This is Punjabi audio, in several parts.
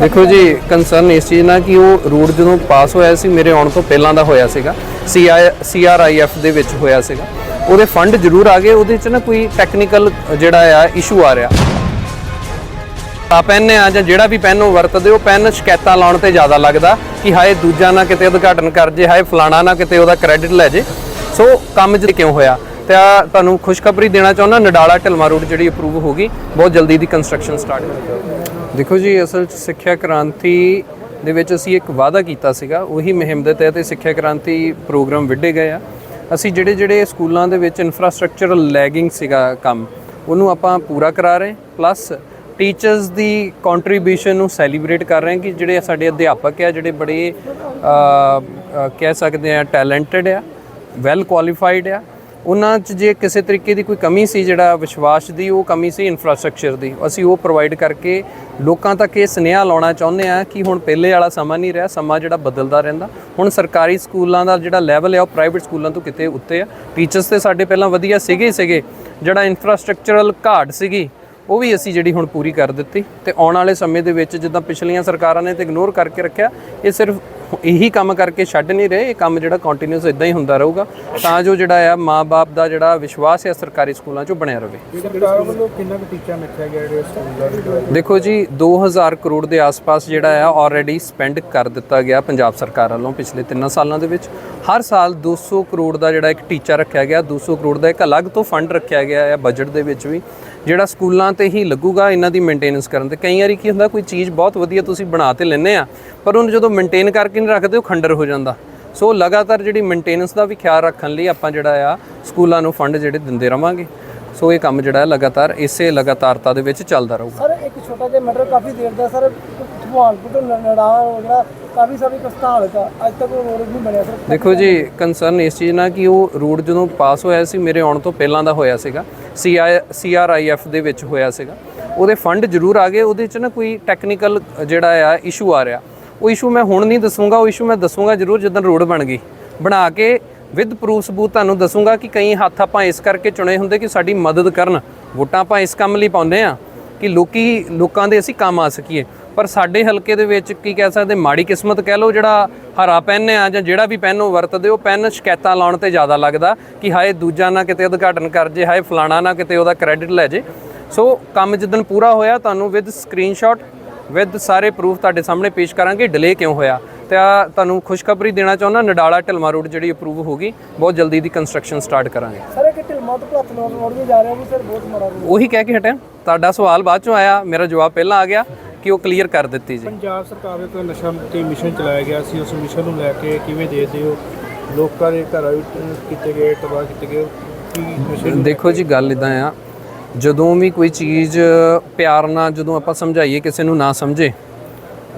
ਦੇਖੋ ਜੀ ਕੰਸਰਨ ਇਸ ਚੀਜ਼ ਨਾਲ ਕਿ ਉਹ ਰੋਡ ਜਦੋਂ ਪਾਸ ਹੋਇਆ ਸੀ, ਮੇਰੇ ਆਉਣ ਤੋਂ ਪਹਿਲਾਂ ਦਾ ਹੋਇਆ ਸੀਗਾ। ਸੀਆਰਆਈਐਫ ਦੇ ਵਿੱਚ ਹੋਇਆ ਸੀਗਾ। ਉਹਦੇ ਫੰਡ ਜ਼ਰੂਰ ਆ ਗਏ, ਉਹਦੇ ਚ ਨਾ ਕੋਈ ਟੈਕਨੀਕਲ ਜਿਹੜਾ ਆ ਇਸ਼ੂ ਆ ਰਿਹਾ। ਆ ਪੈਨ ਆ ਜਾਂ ਜਿਹੜਾ ਵੀ ਪੈਨ ਉਹ ਵਰਤਦੇ, ਉਹ ਪੈਨ ਸ਼ਿਕਾਇਤਾਂ ਲਾਉਣ ਤੇ ਜ਼ਿਆਦਾ ਲੱਗਦਾ ਕਿ ਹਾਏ ਦੂਜਾ ਨਾ ਕਿਤੇ ਉਦਘਾਟਨ ਕਰ ਜੇ, ਹਾਏ ਫਲਾਣਾ ਨਾ ਕਿਤੇ ਉਹਦਾ ਕ੍ਰੈਡਿਟ ਲੈ ਜੇ। ਸੋ ਕੰਮ ਜੀ ਕਿਉਂ ਹੋਇਆ? ਤੇ ਤੁਹਾਨੂੰ ਖੁਸ਼ਖਬਰੀ ਦੇਣਾ ਚਾਹੁੰਦਾ, ਨਡਾਲਾ ਢਲਮਾ ਰੋਡ ਜਿਹੜੀ ਅਪਰੂਵ ਹੋ ਗਈ, ਬਹੁਤ ਜਲਦੀ ਦੀ ਕੰਸਟਰਕਸ਼ਨ ਸਟਾਰਟ ਹੋ ਦੇਖੋ ਜੀ, ਅਸਲ 'ਚ ਸਿੱਖਿਆ ਕ੍ਰਾਂਤੀ ਦੇ ਵਿੱਚ ਅਸੀਂ ਇੱਕ ਵਾਅਦਾ ਕੀਤਾ ਸੀਗਾ, ਉਹੀ ਮੁਹਿੰਮ ਦੇ ਤਹਿਤ ਇਹ ਸਿੱਖਿਆ ਕ੍ਰਾਂਤੀ ਪ੍ਰੋਗਰਾਮ ਵਿੱਢੇ ਗਏ ਆ। ਅਸੀਂ ਜਿਹੜੇ ਜਿਹੜੇ ਸਕੂਲਾਂ ਦੇ ਵਿੱਚ ਇਨਫਰਾਸਟ੍ਰਕਚਰਲ ਲੈਗਿੰਗ ਸੀਗਾ ਕੰਮ, ਉਹਨੂੰ ਆਪਾਂ ਪੂਰਾ ਕਰਾ ਰਹੇ ਪਲੱਸ ਟੀਚਰਸ ਦੀ ਕੰਟਰੀਬਿਊਸ਼ਨ ਨੂੰ ਸੈਲੀਬ੍ਰੇਟ ਕਰ ਰਹੇ ਹਾਂ ਕਿ ਜਿਹੜੇ ਸਾਡੇ ਅਧਿਆਪਕ ਆ, ਜਿਹੜੇ ਬੜੇ ਕਹਿ ਸਕਦੇ ਆ ਟੈਲੈਂਟਡ ਆ ਵੈਲ ਕੁਆਲੀਫਾਈਡ ਆ ਉਹਨਾਂ 'ਚ ਜੇ ਕਿਸੇ ਤਰੀਕੇ ਦੀ ਕੋਈ ਕਮੀ ਸੀ ਜਿਹੜਾ ਵਿਸ਼ਵਾਸ ਦੀ, ਉਹ ਕਮੀ ਸੀ ਇਨਫਰਾਸਟ੍ਰਕਚਰ ਦੀ। ਅਸੀਂ ਉਹ ਪ੍ਰੋਵਾਈਡ ਕਰਕੇ ਲੋਕਾਂ ਤੱਕ ਇਹ ਸੁਨੇਹਾ ਲਾਉਣਾ ਚਾਹੁੰਦੇ ਆ ਕਿ ਹੁਣ ਪਹਿਲੇ ਵਾਲਾ ਸਮਾਂ ਨਹੀਂ ਰਿਹਾ, ਸਮਾਂ ਜਿਹੜਾ ਬਦਲਦਾ ਰਹਿੰਦਾ। ਹੁਣ ਸਰਕਾਰੀ ਸਕੂਲਾਂ ਦਾ ਜਿਹੜਾ ਲੈਵਲ ਹੈ, ਉਹ ਪ੍ਰਾਈਵੇਟ ਸਕੂਲਾਂ ਤੋਂ ਕਿਤੇ ਉੱਤੇ ਆ। ਟੀਚਰਸ ਤੇ ਸਾਡੇ ਪਹਿਲਾਂ ਵਧੀਆ ਸੀਗੇ ਸੀਗੇ। ਜਿਹੜਾ ਇਨਫਰਾਸਟ੍ਰਕਚਰਲ ਘਾਟ ਸੀਗੀ, ਉਹ ਵੀ ਅਸੀਂ ਜਿਹੜੀ ਹੁਣ ਪੂਰੀ ਕਰ ਦਿੱਤੀ। ਤੇ ਆਉਣ ਵਾਲੇ ਸਮੇਂ ਦੇ ਵਿੱਚ ਜਿੱਦਾਂ ਪਿਛਲੀਆਂ ਸਰਕਾਰਾਂ ਨੇ ਤੇ ਇਗਨੋਰ ਕਰਕੇ ਰੱਖਿਆ, ਇਹ ਸਿਰਫ ਇਹੀ ਕੰਮ ਕਰਕੇ ਛੱਡ ਨਹੀਂ ਰਹੇ ਇਹ ਕੰਮ ਜਿਹੜਾ ਕੰਟੀਨਿਊਸ ਇਦਾਂ ਹੀ ਹੁੰਦਾ ਰਹੂਗਾ ਤਾਂ ਜੋ ਜਿਹੜਾ ਆ ਮਾਪੇ ਦਾ ਜਿਹੜਾ ਵਿਸ਼ਵਾਸ ਹੈ ਸਰਕਾਰੀ ਸਕੂਲਾਂ 'ਚ ਬਣਿਆ ਰਹੇ। ਸਰਕਾਰ ਵੱਲੋਂ ਕਿੰਨਾ ਕੁ ਟੀਚਾ ਮਿੱਥਿਆ ਗਿਆ ਜਿਹੜੇ ਸਕੂਲਾਂ ਦੇ? ਦੇਖੋ ਜੀ 2000 ਕਰੋੜ ਦੇ ਆਸ-ਪਾਸ ਜਿਹੜਾ ਆ ਆਲਰੇਡੀ ਸਪੈਂਡ ਕਰ ਦਿੱਤਾ ਗਿਆ ਪੰਜਾਬ ਸਰਕਾਰ ਵੱਲੋਂ ਪਿਛਲੇ 3 ਸਾਲਾਂ ਦੇ ਵਿੱਚ। ਹਰ ਸਾਲ 200 ਕਰੋੜ ਦਾ ਜਿਹੜਾ ਇੱਕ ਟੀਚਾ ਰੱਖਿਆ ਗਿਆ 200 ਕਰੋੜ ਦਾ ਇੱਕ ਅਲੱਗ ਤੋਂ ਫੰਡ ਰੱਖਿਆ ਗਿਆ ਹੈ ਬਜਟ ਦੇ ਵਿੱਚ ਵੀ ਜਿਹੜਾ ਸਕੂਲਾਂ ਤੇ ਹੀ ਲੱਗੂਗਾ ਇਹਨਾਂ ਦੀ ਮੇਨਟੇਨੈਂਸ ਕਰਨ ਤੇ। ਕਈ ਵਾਰੀ ਕੀ ਹੁੰਦਾ ਕੋਈ ਚੀਜ਼ ਬਹੁਤ ਵਧੀਆ ਤੁਸੀਂ ਬਣਾ ਤੇ ਲੈਂਦੇ ਆ ਪਰ ਉਹਨੂੰ ਜਦੋਂ ਮੇਨਟੇਨ ਕਰਕੇ ਨਹੀਂ ਰੱਖਦੇ ਉਹ ਖੰਡਰ ਹੋ ਜਾਂਦਾ। ਸੋ ਲਗਾਤਾਰ ਜਿਹੜੀ ਮੇਨਟੇਨੈਂਸ ਦਾ ਵੀ ਖਿਆਲ ਰੱਖਣ ਲਈ ਆਪਾਂ ਜਿਹੜਾ ਆ ਸਕੂਲਾਂ ਨੂੰ ਫੰਡ ਜਿਹੜੇ ਦਿੰਦੇ ਰਵਾਂਗੇ। ਸੋ ਇਹ ਕੰਮ ਜਿਹੜਾ ਹੈ ਲਗਾਤਾਰ ਇਸੇ ਲਗਾਤਾਰਤਾ ਦੇ ਵਿੱਚ ਚੱਲਦਾ ਰਹੂਗਾ। ਸਰ ਇੱਕ ਛੋਟਾ ਜਿਹਾ ਮੈਟਰ ਕਾਫੀ ਦੇਰ ਦਾ ਸਰ ਭਗਵਾਨਪੁਰ ਤੋਂ ਨੜਾ ਵਗੈਰਾ ਕਾਫੀ ਸਾਰੀ ਪ੍ਰਸਤਾਵ ਹੈ ਅੱਜ ਤੱਕ ਉਹ ਰੋਡ ਨਹੀਂ ਬਣਿਆ ਸਰ। ਦੇਖੋ ਜੀ ਕੰਸਰਨ ਇਸ ਚੀਜ਼ ਨਾਲ ਕਿ ਉਹ ਰੋਡ ਜਦੋਂ ਪਾਸ ਹੋਇਆ ਸੀ ਮੇਰੇ ਆਉਣ ਤੋਂ ਪਹਿਲਾਂ ਦਾ ਹੋਇਆ ਸੀਗਾ। ਸੀਆਰਆਈਐਫ ਦੇ ਵਿੱਚ ਹੋਇਆ ਸੀਗਾ। ਉਹਦੇ ਫੰਡ ਜ਼ਰੂਰ ਆ ਗਏ ਉਹਦੇ ਚ ਨਾ ਕੋਈ ਟੈਕਨੀਕਲ ਜਿਹੜਾ ਆ ਇਸ਼ੂ ਆ ਰਿਹਾ। ਉਹ ਇਸ਼ੂ ਮੈਂ ਹੁਣ ਨਹੀਂ ਦੱਸੂਗਾ, ਉਹ ਇਸ਼ੂ ਮੈਂ ਦੱਸੂਗਾ ਜ਼ਰੂਰ ਜਦੋਂ ਰੋਡ ਬਣ ਗਈ। ਬਣਾ ਕੇ ਵਿਦ ਪ੍ਰੂਫ ਸਬੂਤ ਤੁਹਾਨੂੰ ਦੱਸੂਗਾ ਕਿ ਕਈ ਹੱਥ ਆਪਾਂ ਇਸ ਕਰਕੇ ਚੁਣੇ ਹੁੰਦੇ ਕਿ ਸਾਡੀ ਮਦਦ ਕਰਨ। ਵੋਟਾਂ ਆਪਾਂ ਇਸ ਕੰਮ ਲਈ ਪਾਉਂਦੇ ਆ ਕਿ ਲੋਕੀ, ਲੋਕਾਂ ਦੇ ਅਸੀਂ ਕੰਮ ਆ ਸਕੀਏ। ਪਰ ਸਾਡੇ ਹਲਕੇ ਦੇ ਵਿੱਚ ਕੀ ਕਹਿ ਸਕਦੇ, ਮਾੜੀ ਕਿਸਮਤ ਕਹਿ ਲਓ ਜਿਹੜਾ ਹਰਾ ਪੈਨ ਆ ਜਾਂ ਜਿਹੜਾ ਵੀ ਪੈਨ ਉਹ ਵਰਤਦੇ, ਉਹ ਪੈਨ ਸ਼ਿਕਾਇਤਾਂ ਲਾਉਣ ਤੇ ਜ਼ਿਆਦਾ ਲੱਗਦਾ ਕਿ ਹਾਏ ਦੂਜਾ ਨਾ ਕਿਤੇ ਉਦਘਾਟਨ ਕਰ ਜੇ, ਹਾਏ ਫਲਾਣਾ ਨਾ ਕਿਤੇ ਉਹਦਾ ਕ੍ਰੈਡਿਟ ਲੈ ਜੇ। ਸੋ ਕੰਮ ਜਿੱਦਣ ਪੂਰਾ ਹੋਇਆ, ਤੁਹਾਨੂੰ ਵਿਦ ਸਕਰੀਨਸ਼ਾਟ ਵਿਦ ਸਾਰੇ ਪ੍ਰੂਫ ਤੁਹਾਡੇ ਸਾਹਮਣੇ ਪੇਸ਼ ਕਰਾਂਗੇ ਡਿਲੇ ਕਿਉਂ ਹੋਇਆ? ਤੇ ਆ ਤੁਹਾਨੂੰ ਖੁਸ਼ਖਬਰੀ ਦੇਣਾ ਚਾਹੁੰਦਾ ਨਡਾਲਾ ਢਲਮਾ ਰੋਡ ਜਿਹੜੀ ਅਪਰੂਵ ਹੋ ਗਈ ਬਹੁਤ ਜਲਦੀ ਦੀ ਕੰਸਟਰਕਸ਼ਨ ਸਟਾਰਟ ਕਰਾਂਗੇ। ਸਰ ਇੱਕ ਢਿਲਮਾ ਤੋਂ ਨੂੰ ਰੋਡ ਵੀ ਜਾ ਰਿਹਾ ਉਹ ਸਰ ਬਹੁਤ ਮਾੜਾ ਉਹੀ ਕਹਿ ਕੇ ਹਟਿਆ? ਤੁਹਾਡਾ ਸਵਾਲ ਬਾਅਦ ਚੋਂ ਆਇਆ ਮੇਰਾ ਜਵਾਬ ਪਹਿਲਾਂ ਆ ਗਿਆ ਕਿ ਉਹ ਕਲੀਅਰ ਕਰ ਦਿੱਤੀ ਜੀ। ਪੰਜਾਬ ਸਰਕਾਰ ਦੇ ਤੋਂ ਨਸ਼ਾ ਮੁਕਤੀ ਮਿਸ਼ਨ ਚਲਾਇਆ ਗਿਆ ਸੀ ਉਸ ਮਿਸ਼ਨ ਨੂੰ ਲੈ ਕੇ ਕਿਵੇਂ ਦੇਖਦੇ ਹੋ? ਲੋਕਾਂ ਦੇ ਘਰਾਂ ਵਿੱਚ ਕੀਤੇ ਗਏ ਤਬਾਹ ਕੀਤੇ ਗਏ ਕੀ ਦੇਖੋ ਜੀ ਗੱਲ ਇਦਾਂ ਆ ਜਦੋਂ ਵੀ ਕੋਈ ਚੀਜ਼ ਪਿਆਰ ਨਾਲ ਜਦੋਂ ਆਪਾਂ ਸਮਝਾਈਏ ਕਿਸੇ ਨੂੰ ਨਾ ਸਮਝੇ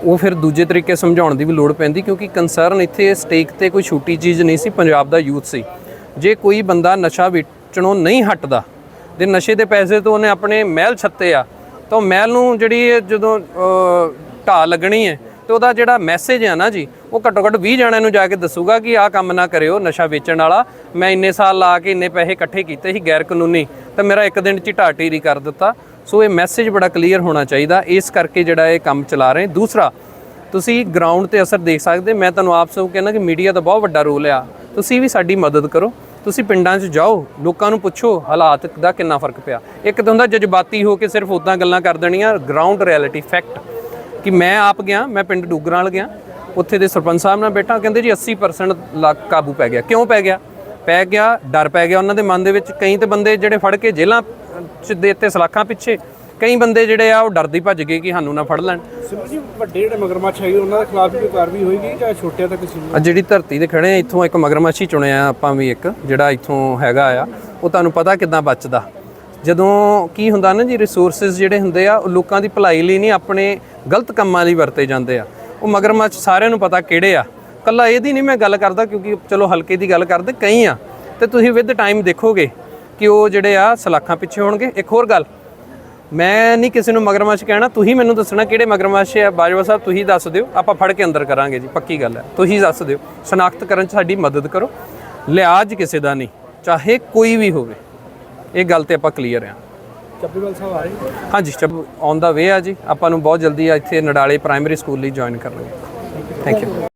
ਉਹ ਫਿਰ ਦੂਜੇ ਤਰੀਕੇ ਸਮਝਾਉਣ ਦੀ ਵੀ ਲੋੜ ਪੈਂਦੀ ਕਿਉਂਕਿ ਕੰਸਰਨ ਇੱਥੇ ਸਟੇਕ ਤੇ ਕੋਈ ਛੋਟੀ ਚੀਜ਼ ਨਹੀਂ ਸੀ ਪੰਜਾਬ ਦਾ ਯੂਥ ਸੀ। ਜੇ ਕੋਈ ਬੰਦਾ ਨਸ਼ਾ ਵੇਚਣੋਂ ਨਹੀਂ ਹਟਦਾ ਤੇ ਨਸ਼ੇ ਦੇ ਪੈਸੇ ਤੋਂ ਉਹਨੇ ਆਪਣੇ ਮਹਿਲ ਛੱਤੇ ਆ ਤਾਂ ਉਹ ਮਹਿਲ ਨੂੰ ਜਿਹੜੀ ਜਦੋਂ ਅ, ਢਾਹ ਲੱਗਣੀ ਹੈ ਤੇ ਉਹਦਾ ਜਿਹੜਾ ਮੈਸੇਜ ਆ ਨਾ ਜੀ, ਉਹ ਘੱਟੋ ਘੱਟ 20 ਜਣਿਆਂ ਨੂੰ ਜਾ ਕੇ ਦੱਸੂਗਾ ਕਿ ਆਹ ਕੰਮ ਨਾ ਕਰਿਓ ਨਸ਼ਾ ਵੇਚਣ ਵਾਲਾ। ਮੈਂ ਇੰਨੇ ਸਾਲ ਲਾ ਕੇ ਇੰਨੇ ਪੈਸੇ ਇਕੱਠੇ ਕੀਤੇ ਸੀ ਗੈਰ ਕਾਨੂੰਨੀ, ਤਾਂ ਮੇਰਾ ਇੱਕ ਦਿਨ ਚ ਹੀ ਢਾਹ ਕਰ ਦਿੱਤਾ। ਸੋ ਇਹ ਮੈਸੇਜ ਬੜਾ ਕਲੀਅਰ ਹੋਣਾ ਚਾਹੀਦਾ, ਇਸ ਕਰਕੇ ਜਿਹੜਾ ਇਹ ਕੰਮ ਚਲਾ ਰਹੇ। ਦੂਸਰਾ, ਤੁਸੀਂ ਗਰਾਊਂਡ ਤੇ ਅਸਰ ਦੇਖ ਸਕਦੇ, ਮੈਂ ਤੁਹਾਨੂੰ ਆਪ ਸਭ ਕਹਿੰਦਾ ਕਿ ਮੀਡੀਆ ਦਾ ਬਹੁਤ ਵੱਡਾ ਰੋਲ ਆ। ਤੁਸੀਂ ਵੀ ਸਾਡੀ ਮਦਦ ਕਰੋ, ਤੁਸੀਂ ਪਿੰਡਾਂ 'ਚ ਜਾਓ, ਲੋਕਾਂ ਨੂੰ ਪੁੱਛੋ ਹਾਲਾਤ ਦਾ ਕਿੰਨਾ ਫ਼ਰਕ ਪਿਆ। ਇੱਕ ਤਾਂ ਹੁੰਦਾ ਜਜ਼ਬਾਤੀ ਹੋ ਕੇ ਸਿਰਫ ਉਦਾਂ ਗੱਲਾਂ ਕਰ ਦੇਣੀਆਂ ਗਰਾਊਂਡ ਰਿਐਲਿਟੀ ਫੈਕਟ ਕਿ ਮੈਂ ਆਪ ਗਿਆ ਮੈਂ ਪਿੰਡ ਡੂਗਰਾਂ ਵਾਲ ਗਿਆ ਉੱਥੇ ਦੇ ਸਰਪੰਚ ਸਾਹਿਬ ਨਾਲ ਬੈਠਾ ਕਹਿੰਦੇ ਜੀ 80% ਲੱਗ ਕਾਬੂ ਪੈ ਗਿਆ। ਕਿਉਂ ਪੈ ਗਿਆ? ਪੈ ਗਿਆ ਡਰ ਪੈ ਗਿਆ ਉਹਨਾਂ ਦੇ ਮਨ ਦੇ ਵਿੱਚ। ਕਈ ਤੇ ਬੰਦੇ ਜਿਹੜੇ ਫੜ ਕੇ ਜੇਲ੍ਹਾਂ 'ਚ ਦੇਤੇ ਸਲਾਖਾਂ ਪਿੱਛੇ ਕਈ ਬੰਦੇ ਜਿਹੜੇ ਆ ਉਹ ਡਰਦੇ ਭੱਜ ਗਏ ਕਿ ਸਾਨੂੰ ਨਾ ਫੜ ਲੈਣ। ਸਿਮਰ ਜੀ ਵੱਡੇ ਜਿਹੜੇ ਮਗਰਮੱਛ ਹੈਗੇ ਉਹਨਾਂ ਦੇ ਖਿਲਾਫ ਵੀ ਕਾਰਵਾਈ ਹੋਏਗੀ ਜਾਂ ਛੋਟਿਆਂ ਤੱਕ ਸੀ ਆ ਜਿਹੜੀ ਧਰਤੀ ਤੇ ਖੜੇ ਆ ਇੱਥੋਂ ਇੱਕ ਮਗਰਮੱਛੀ ਚੁਣਿਆ ਆਪਾਂ ਵੀ ਇੱਕ ਜਿਹੜਾ ਇੱਥੋਂ ਹੈਗਾ ਆ ਉਹ ਤੁਹਾਨੂੰ ਪਤਾ ਕਿਦਾਂ ਬਚਦਾ। ਜਦੋਂ ਕੀ ਹੁੰਦਾ ਨਾ ਜੀ ਰਿਸੋਰਸਸ ਜਿਹੜੇ ਹੁੰਦੇ ਆ, ਉਹ ਲੋਕਾਂ ਦੀ ਭਲਾਈ ਲਈ ਨਹੀਂ, ਆਪਣੇ ਗਲਤ ਕੰਮਾਂ ਲਈ ਵਰਤੇ ਜਾਂਦੇ ਆ। ਉਹ ਮਗਰਮੱਛ ਸਾਰਿਆਂ ਨੂੰ ਪਤਾ ਕਿਹੜੇ ਆ। ਕੱਲਾ ਇਹਦੀ ਨਹੀਂ ਮੈਂ ਗੱਲ ਕਰਦਾ ਕਿਉਂਕਿ ਚਲੋ ਹਲਕੇ ਦੀ ਗੱਲ ਕਰਦੇ, ਕਈ ਆ। ਤੇ ਤੁਸੀਂ ਵਿਦ ਟਾਈਮ ਦੇਖੋਗੇ ਕਿ ਉਹ ਜਿਹੜੇ ਆ, ਸਲਾਖਾਂ ਪਿੱਛੇ ਹੋਣਗੇ। ਇੱਕ ਹੋਰ ਗੱਲ, ਮੈਂ ਨਹੀਂ ਕਿਸੇ ਨੂੰ ਮਗਰਮੱਛ ਕਹਿਣਾ, ਤੁਸੀਂ ਮੈਨੂੰ ਦੱਸਣਾ ਕਿਹੜੇ ਮਗਰਮੱਛ ਆ। ਬਾਜਵਾ ਸਾਹਿਬ, ਤੁਸੀਂ ਦੱਸ ਦਿਓ, ਆਪਾਂ ਫੜ ਕੇ ਅੰਦਰ ਕਰਾਂਗੇ ਜੀ, ਪੱਕੀ ਗੱਲ ਹੈ ਤੁਸੀਂ ਦੱਸ ਦਿਓ, ਸ਼ਨਾਖਤ ਕਰਨ 'ਚ ਸਾਡੀ ਮਦਦ ਕਰੋ। ਲਿਆਜ ਕਿਸੇ ਦਾ ਨਹੀਂ, ਚਾਹੇ ਕੋਈ ਵੀ ਹੋਵੇ। ਇਹ ਗੱਲ ਤੇ ਆਪਾਂ ਕਲੀਅਰ ਆ ਚੱਬੇਵਾਲ ਸਾਹਿਬ ਆ ਰਹੇ ਹੋ? ਹਾਂਜੀ ਔਨ ਦਾ ਵੇ ਆ ਜੀ। ਆਪਾਂ ਨੂੰ ਬਹੁਤ ਜਲਦੀ ਇੱਥੇ ਨਡਾਲੇ ਪ੍ਰਾਇਮਰੀ ਸਕੂਲ ਲਈ ਜੁਆਇਨ ਕਰਨਗੇ। Thank you